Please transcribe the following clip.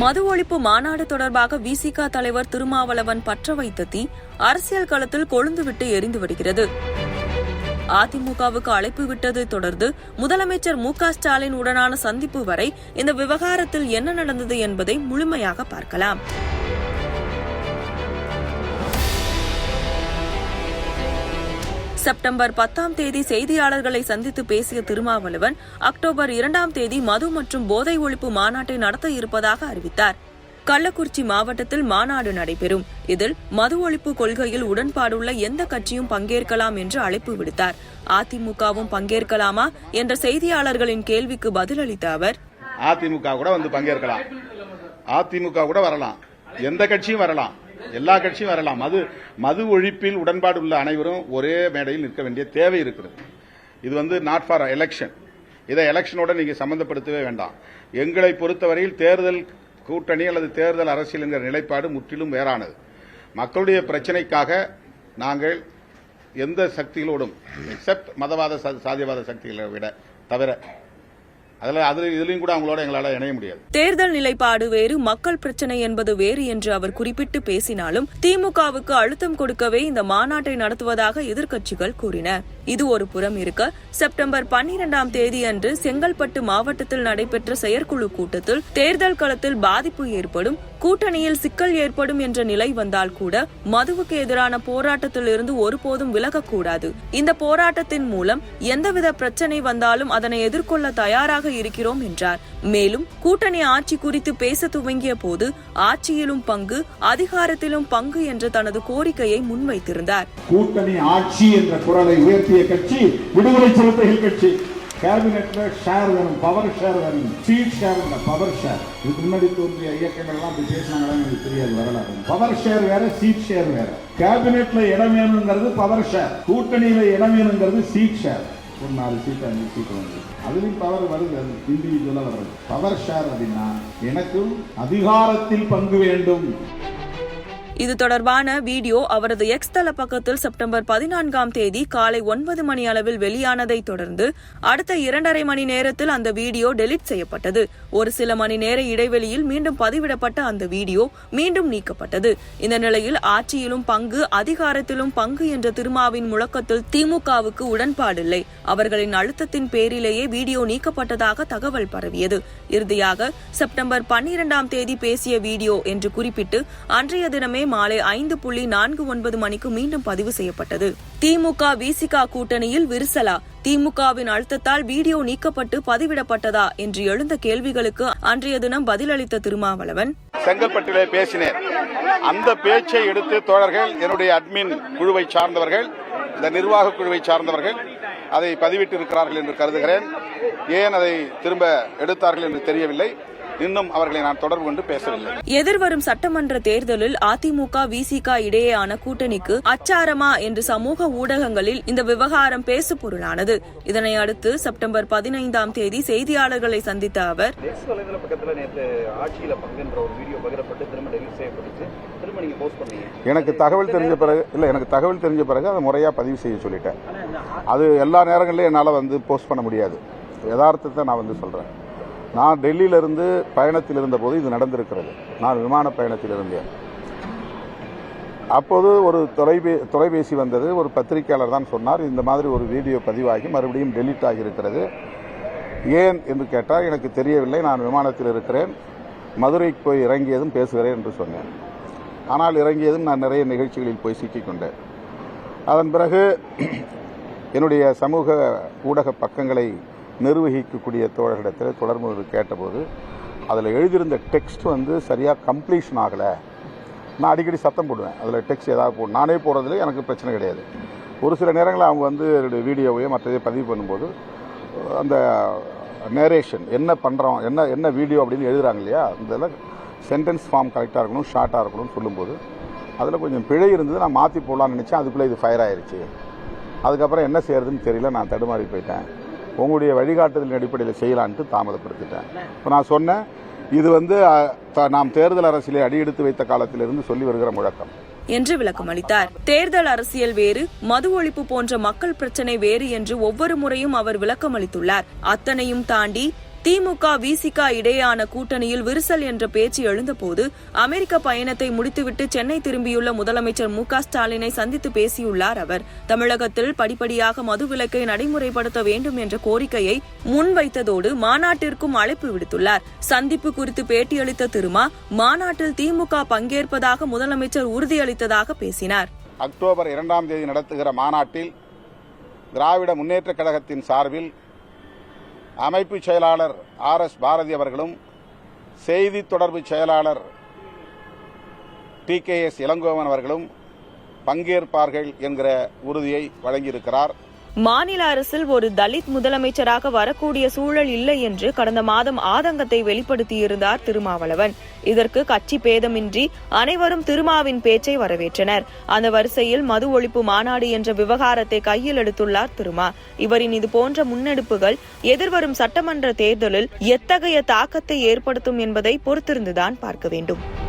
மது ஒழிப்பு மாநாடு தொடர்பாக விசிக தலைவர் திருமாவளவன் பற்ற வைத்த தீ அரசியல் களத்தில் கொழுந்துவிட்டு எரிந்து வருகிறது. அதிமுகவுக்கு அழைப்பு விட்டதை தொடர்ந்து முதலமைச்சர் மு க ஸ்டாலின் உடனான சந்திப்பு வரை இந்த விவகாரத்தில் என்ன நடந்தது என்பதை முழுமையாக பார்க்கலாம். செப்டம்பர் பத்தாம் தேதி செய்தியாளர்களை சந்தித்து பேசிய திருமாவளவன் அக்டோபர் இரண்டாம் தேதி மது மற்றும் போதை ஒழிப்பு மாநாட்டை நடத்த இருப்பதாக அறிவித்தார். கள்ளக்குறிச்சி மாவட்டத்தில் மாநாடு நடைபெறும். இதில் மது ஒழிப்பு கொள்கையில் உடன்பாடுள்ள எந்த கட்சியும் பங்கேற்கலாம் என்று அழைப்பு விடுத்தார். அதிமுகவும் பங்கேற்கலாமா என்ற செய்தியாளர்களின் கேள்விக்கு பதிலளித்த அவர் அதிமுக கூட வந்து பங்கேற்கலாம். அதிமுக கூட வரலாம். எந்த கட்சியும் வரலாம். எல்லா கட்சியும் வரலாம். மது மது ஒழிப்பில் உடன்பாடு உள்ள அனைவரும் ஒரே மேடையில் நிற்க வேண்டிய தேவை இருக்கிறது. இது வந்து நாட் ஃபார் எலெக்ஷன் இதை எலெக்ஷனோட நீங்க சம்பந்தப்படுத்தவே வேண்டாம். எங்களை பொறுத்தவரையில் தேர்தல் கூட்டணி அல்லது தேர்தல் அரசியல் என்கிற நிலைப்பாடு முற்றிலும் வேறானது. மக்களுடைய பிரச்சனைக்காக நாங்கள் எந்த சக்திகளோடும் எக்ஸப்ட் மதவாத சா- சாதியவாத சக்திகளை விட தவிர அதில் அது இதுலயும் கூட அவங்களோட எங்களால் இணைய முடியாது. தேர்தல் நிலைப்பாடு வேறு மக்கள் பிரச்சனை என்பது வேறு என்று அவர் குறிப்பிட்டு பேசினாலும் திமுகவுக்கு அழுத்தம் கொடுக்கவே இந்த மாநாட்டை நடத்துவதாக எதிர்க்கட்சிகள் கூறின. இது ஒரு புறம் இருக்க செப்டம்பர் பன்னிரெண்டாம் தேதி அன்று செங்கல்பட்டு மாவட்டத்தில் நடைபெற்ற செயற்குழு கூட்டத்தில் தேர்தல் களத்தில் பாதிப்பு ஏற்படும் கூட்டணியில் சிக்கல் ஏற்படும் என்ற நிலை வந்தால் கூட மதுவுக்கு எதிரான போராட்டத்தில் இருந்து ஒருபோதும் விலகக்கூடாது. இந்த போராட்டத்தின் மூலம் எந்தவித பிரச்சனை வந்தாலும் அதனை எதிர்கொள்ள தயாராக இருக்கிறோம் என்றார். மேலும் கூட்டணி ஆட்சி குறித்து பேச துவங்கிய போது ஆட்சியிலும் பங்கு அதிகாரத்திலும் பங்கு என்ற தனது கோரிக்கையை முன்வைத்திருந்தார். கூட்டணி ஆட்சி என்ற குரலை உயர்த்திய கட்சி விடுதலை சிறுத்தைகள் கட்சி. கேபினெட்ல ஷேர் வேணும் பவர் ஷேர் வேணும் சீட் ஷேர் இல்ல பவர் ஷேர் இதுக்கு முன்னாடி தோன்றிய இயக்கங்கள்லாம் அப்படி பேசினாங்களா எனக்கு தெரியாது வரலாறு. பவர் ஷேர் வேற சீட் ஷேர் வேற. கேபினெட்ல இடம் வேணுங்கிறது பவர் ஷேர் கூட்டணியில இடம் வேணுங்கிறது சீட் ஷேர் ஒரு நாலு சீட் அஞ்சு சீட் வந்து. அதுலேயும் பவர் வருது. அது இண்டிவிஜுவலாக வர்றது. பவர் ஷேர் அப்படின்னா எனக்கும் அதிகாரத்தில் பங்கு வேண்டும். இது தொடர்பான வீடியோ அவரது எக்ஸ் தள பக்கத்தில் செப்டம்பர் பதினான்காம் தேதி காலை ஒன்பது மணி அளவில் வெளியானதை தொடர்ந்து அடுத்த இரண்டரை மணி நேரத்தில் அந்த வீடியோ டெலீட் செய்யப்பட்டது. ஒரு சில மணி நேர இடைவெளியில் மீண்டும் பதிவிடப்பட்ட அந்த வீடியோ மீண்டும் நீக்கப்பட்டது. இந்த நிலையில் ஆட்சியிலும் பங்கு அதிகாரத்திலும் பங்கு என்ற திருமாவின் முழக்கத்தில் திமுகவுக்கு உடன்பாடில்லை. அவர்களின் அழுத்தத்தின் பேரிலேயே வீடியோ நீக்கப்பட்டதாக தகவல் பரவியது. இறுதியாக செப்டம்பர் பன்னிரெண்டாம் தேதி பேசிய வீடியோ என்று குறிப்பிட்டு அன்றைய தினமே மாலை ஐந்து புள்ளி நான்கு ஒன்பது மணிக்கு மீண்டும் பதிவு செய்யப்பட்டது. திமுக விசிகா கூட்டணியில் விரிசலா. திமுகவின் அழுத்தத்தால் வீடியோ நீக்கப்பட்டு பதிவிடப்பட்டதா என்று எழுந்த கேள்விகளுக்கு அன்றைய தினம் பதிலளித்த திருமாவளவன். செங்கல்பட்டிலே பேசினேன். அந்த பேச்சை எடுத்து தோழர்கள் என்னுடைய அட்மின் குழுவை சார்ந்தவர்கள் இந்த நிர்வாக குழுவை சார்ந்தவர்கள் அதை பதிவிட்டிருக்கிறார்கள் என்று கருதுகிறேன். ஏன் அதை திரும்ப எடுத்தார்கள் என்று தெரியவில்லை. இன்னும் அவர்களை நான் தொடர்பு கொண்டு பேசவில்லை. எதிர்வரும் சட்டமன்ற தேர்தலில் அதிமுக விசிக இடையேயான கூட்டணிக்கு அச்சாரமா என்று சமூக ஊடகங்களில் இந்த விவகாரம் பேசு பொருளானது இதனை அடுத்து செப்டம்பர் பதினைந்தாம் தேதி செய்தியாளர்களை சந்தித்த அவர் எக்ஸ் வலைதள பக்கத்தில் நேற்று ஆட்சியில் பங்குன்ற ஒரு வீடியோ பகிரப்பட்டு திரும்ப டெலிட் செய்யப்பட்டுச்சு. திரும்ப நீங்கள் போஸ்ட் பண்ணீங்க. எனக்கு தகவல் தெரிஞ்ச பிறகு இல்லை எனக்கு தகவல் தெரிஞ்ச பிறகு அதை முறையாக பதிவு செய்ய சொல்லிட்டேன். அது எல்லா நேரங்களிலும் என்னால் வந்து போஸ்ட் பண்ண முடியாது. யதார்த்தத்தை நான் வந்து சொல்கிறேன் நான் டெல்லியிலிருந்து பயணத்தில் இருந்தபோது இது நடந்திருக்கிறது. நான் விமான பயணத்தில் இருந்தேன் அப்போது ஒரு தொலைபே தொலைபேசி வந்தது. ஒரு பத்திரிகையாளர் தான் சொன்னார் இந்த மாதிரி ஒரு வீடியோ பதிவாகி மறுபடியும் டெலீட் ஆகியிருக்கிறது. ஏன் என்று கேட்டால் எனக்கு தெரியவில்லை நான் விமானத்தில் இருக்கிறேன். மதுரைக்கு போய் இறங்கியதும் பேசுகிறேன் என்று சொன்னேன். ஆனால் இறங்கியதும் நான் நிறைய நிகழ்ச்சிகளில் போய் சிக்கிக்கொண்டேன் அதன் பிறகு என்னுடைய சமூக ஊடக பக்கங்களை நிர்வகிக்கக்கூடிய தோழர்களிடத்தில் தொடர்பு கேட்டபோது அதில் எழுதியிருந்த டெக்ஸ்ட் வந்து சரியாக கம்ப்ளீஷன் ஆகலை. நான் அடிக்கடி சத்தம் போடுவேன். அதில் டெக்ஸ்ட் ஏதாவது போடு நானே போடுறதுல எனக்கு பிரச்சனை கிடையாது. ஒரு சில நேரங்களில் அவங்க வந்து வீடியோவையோ மற்றதை பதிவு பண்ணும்போது அந்த நேரேஷன் என்ன பண்ணுறோம் என்ன என்ன வீடியோ அப்படின்னு எழுதுகிறாங்க இல்லையா? அந்த சென்டென்ஸ் ஃபார்ம் கரெக்டாக இருக்கணும் ஷார்ட்டாக இருக்கணும்னு சொல்லும்போது அதில் கொஞ்சம் பிழை இருந்தது நான் மாற்றி போடலான்னு நினச்சேன் அதுக்குள்ளே இது ஃபயர் ஆயிடுச்சு அதுக்கப்புறம் என்ன செய்யறதுன்னு தெரியல நான் தடுமாறி போயிட்டேன். உங்களுடைய வழிகாட்டுதலின் அடிப்படையில் செய்யலான்ட்டு தாமதப்படுத்திட்டேன். இப்போ நான் சொன்னேன் இது வந்து த- நாம் தேர்தல் அரசியலை அடியெடுத்து வைத்த காலத்திலிருந்து சொல்லி வருகிற முழக்கம். என்று விளக்கம் அளித்தார். தேர்தல் அரசியல் வேறு மது ஒழிப்பு போன்ற மக்கள் பிரச்சனை வேறு என்று ஒவ்வொரு முறையும் அவர் விளக்கம் அளித்துள்ளார் அத்தனையும் தாண்டி திமுக விசிக இடையேயான கூட்டணியில் விரிசல் என்ற பேச்சு எழுந்தபோது அமெரிக்க பயணத்தை முடித்துவிட்டு சென்னை திரும்பியுள்ள முதலமைச்சர் மு ஸ்டாலினை சந்தித்து பேசியுள்ளார் அவர். தமிழகத்தில் படிப்படியாக மதுவிலக்கை நடைமுறைப்படுத்த வேண்டும் என்ற கோரிக்கையை முன்வைத்ததோடு மாநாட்டிற்கும் அழைப்பு விடுத்துள்ளார். சந்திப்பு குறித்து பேட்டியளித்த திருமா மாநாட்டில் திமுக பங்கேற்பதாக முதலமைச்சர் உறுதியளித்ததாக பேசினார். அக்டோபர் இரண்டாம் தேதி நடத்துகிற மாநாட்டில் திராவிட முன்னேற்றக் கழகத்தின் சார்பில் அமைப்பு செயலாளர் ஆர் எஸ் பாரதி அவர்களும் செய்தி தொடர்பு செயலாளர் டி கே எஸ் இளங்கோவன் அவர்களும் பங்கேற்பார்கள் என்கிற உறுதியை வழங்கியிருக்கிறார். மாநில அரசில் ஒரு தலித் முதலமைச்சராக வரக்கூடிய சூழல் இல்லை என்று கடந்த மாதம் ஆதங்கத்தை வெளிப்படுத்தியிருந்தார் திருமாவளவன். இதற்கு கட்சி பேதமின்றி அனைவரும் திருமாவின் பேச்சை வரவேற்றனர். அந்த வரிசையில் மது ஒழிப்பு மாநாடு என்ற விவகாரத்தை கையில் எடுத்துள்ளார் திருமா. இவரின் இது போன்ற முன்னெடுப்புகள் எதிர்வரும் சட்டமன்ற தேர்தலில் எத்தகைய தாக்கத்தை ஏற்படுத்தும் என்பதை பொறுத்திருந்துதான் பார்க்க வேண்டும்.